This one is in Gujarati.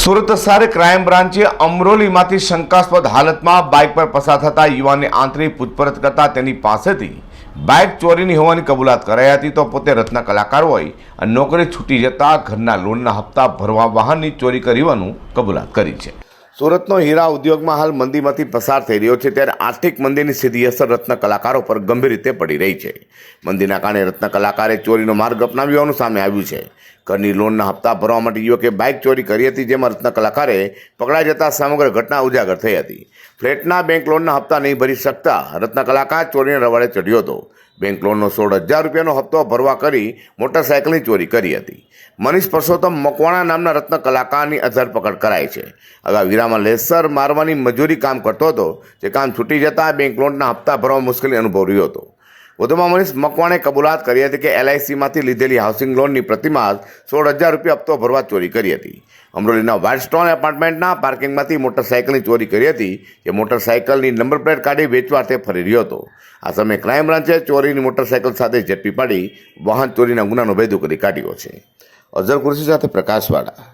સુરત સારે ક્રાઇમ બ્રાન્ચે અમરોલીમાંથી શંકાસ્પદ હાલતમાં બાઇક પર પસાર થતા યુવાનને આંતરિક પૂછપરછ કરતા તેની પાસેથી બાઇક ચોરીની હોવાની કબૂલાત કરાઈ હતી તો પોતે રત્ન કલાકાર હોય નોકરી છૂટી જતા ઘરના લોનના હપ્તા ભરવા વાહનની ચોરી કરી હોવાનું કબૂલાત કરી છે. સુરતનો હીરા ઉદ્યોગમાં હાલ મંદીમાંથી પસાર થઈ રહ્યો છે ત્યારે આર્થિક મંદીની સીધી અસર રત્ન કલાકારો પર ગંભીર રીતે પડી રહી છે. મંદીના કારણે રત્ન કલાકારે ચોરીનો માર્ગ અપનાવ્યો હોવાનું સામે આવ્યું છે. ઘરની લોનના હપ્તા ભરવા માટે યુવકે બાઇક ચોરી કરી હતી, જેમાં રત્ન કલાકારે પકડાઈ જતા સમગ્ર ઘટના ઉજાગર થઈ હતી. ફ્લેટના બેંક લોનના હપ્તા નહીં ભરી શકતા રત્ન કલાકાર ચોરીને રવાડે ચડ્યો હતો. બેંક લોનનો સોળ હજાર રૂપિયાનો હપ્તો ભરવા કરી મોટરસાયકલની ચોરી કરી હતી. મનીષ પરસોત્તમ મકવાણા નામના રત્ન કલાકારની અધરપકડ કરાઈ છે. અગાઉ વીરામાં લેસર મારવાની મજૂરી કામ કરતો હતો, જે કામ છૂટી જતાં બેંક લોનના હપ્તા ભરવા મુશ્કેલી અનુભવ્યો હતો. વધુમાં મનીષ, મકવાણે કબૂલાત કરી હતી કે એલઆઈસીમાંથી લીધેલી હાઉસિંગ લોનની પ્રતિમાસ સોળ હજાર રૂપિયા હપ્તો ભરવા ચોરી કરી હતી. અમરોલીના વ્હાઇટ સ્ટોન એપાર્ટમેન્ટના પાર્કિંગમાંથી મોટરસાયકલની ચોરી કરી હતી. જે મોટરસાયકલની નંબર પ્લેટ કાઢી વેચવા તે ફરી રહ્યો હતો. આ સમયે ક્રાઇમ બ્રાન્ચે ચોરીની મોટરસાયકલ સાથે ઝડપી પાડી વાહન ચોરીના ગુનાનો ભેદો કરી કાઢ્યો છે. અઝર કુર્સી સાથે પ્રકાશવાળા.